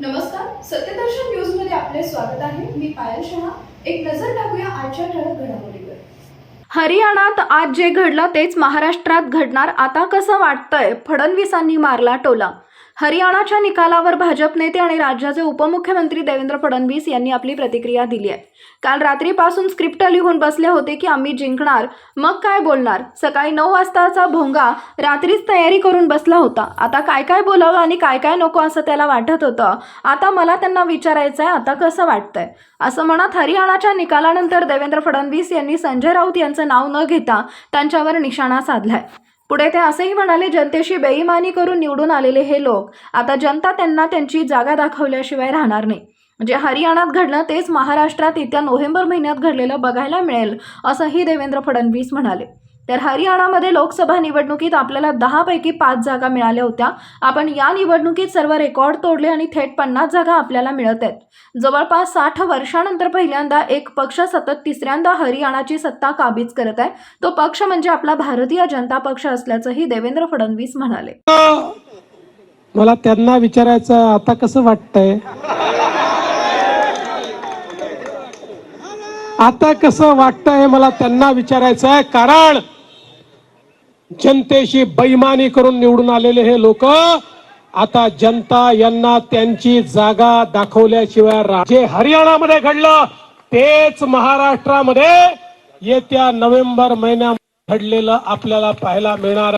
नमस्कार सत्यदर्शन न्यूजमध्ये आपले स्वागत आहे. मी पायल शहा. एक नजर टाकूया आजच्या ठळक घडामोडीवर. हरियाणात आज जे घडलं तेच महाराष्ट्रात घडणार आता कसं वाटतंय? फडणवीसांनी मारला टोला. हरियाणाच्या निकालावर भाजप नेते आणि राज्याचे उपमुख्यमंत्री देवेंद्र फडणवीस यांनी आपली प्रतिक्रिया दिली आहे. काल रात्रीपासून स्क्रिप्ट लिहून बसले होते की आम्ही जिंकणार मग काय बोलणार? सकाळी नऊ वाजताचा भोंगा रात्रीच तयारी करून बसला होता. आता काय काय बोलावं आणि काय काय नको असं त्याला वाटत होतं. आता मला त्यांना विचारायचं आहे आता कसं वाटतंय? असं म्हणत हरियाणाच्या निकालानंतर देवेंद्र फडणवीस यांनी संजय राऊत यांचं नाव न घेता त्यांच्यावर निशाणा साधलाय. पुढे ते असेही म्हणाले जनतेशी बेईमानी करून निवडून आलेले हे लोक आता जनता त्यांना त्यांची जागा दाखवल्याशिवाय राहणार नाही. म्हणजे हरियाणात घडलं तेच महाराष्ट्रात येत्या नोव्हेंबर महिन्यात घडलेलं बघायला मिळेल असंही देवेंद्र फडणवीस म्हणाले. तर हरियाणामध्ये लोकसभा निवडणुकीत आपल्याला दहापैकी पाच जागा मिळाल्या होत्या. आपण या निवडणुकीत सर्व रेकॉर्ड तोडले आणि थेट पन्नास जागा आपल्याला मिळत आहेत. जवळपास साठ वर्षानंतर पहिल्यांदा एक पक्ष सतत तिसऱ्यांदा हरियाणाची सत्ता काबीज करत आहे. तो पक्ष म्हणजे आपला भारतीय जनता पक्ष असल्याचंही देवेंद्र फडणवीस म्हणाले. मला त्यांना विचारायचं आता कसं वाटतंय? आता कसं वाटतंय मला त्यांना विचारायचं आहे कारण जनतेशी बैमानी करून निवडून आलेले हे लोक आता जनता यांना त्यांची जागा दाखवल्याशिवाय जे हरियाणामध्ये घडलं तेच महाराष्ट्रामध्ये येत्या नोव्हेंबर महिन्यात घडलेलं आपल्याला पाहायला मिळणार